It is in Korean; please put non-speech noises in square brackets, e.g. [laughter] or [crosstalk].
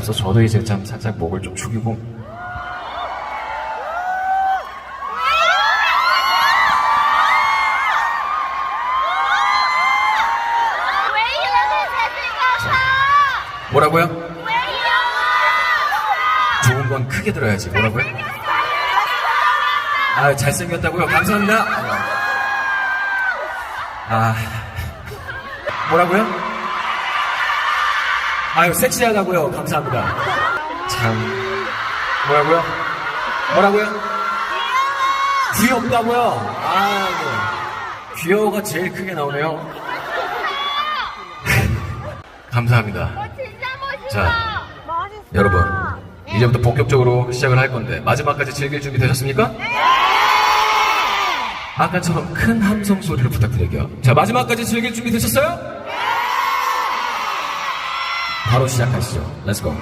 앞서 저도 이제 참 살짝 목을 좀 축이고? 뭐라고요? 좋은 건 크게 들어야지. 뭐라고요? 아, 잘생겼다고요? 감사합니다. 아, 뭐라고요? 아유, 섹시하다고요? 감사합니다. 참, 뭐라고요? 뭐라고요? 귀엽다고요? 아, 네. 귀여워가 제일 크게 나오네요. [laughs] 감사합니다. 멋있어. 자, 여러분, 이제부터 본격적으로 시작을 할 건데 마지막까지 즐길 준비 되셨습니까? 아까처럼 큰 함성 소리를 부탁드릴게요. 자, 마지막까지 즐길 준비 되셨어요? 바로 시작하시죠. 렛츠고.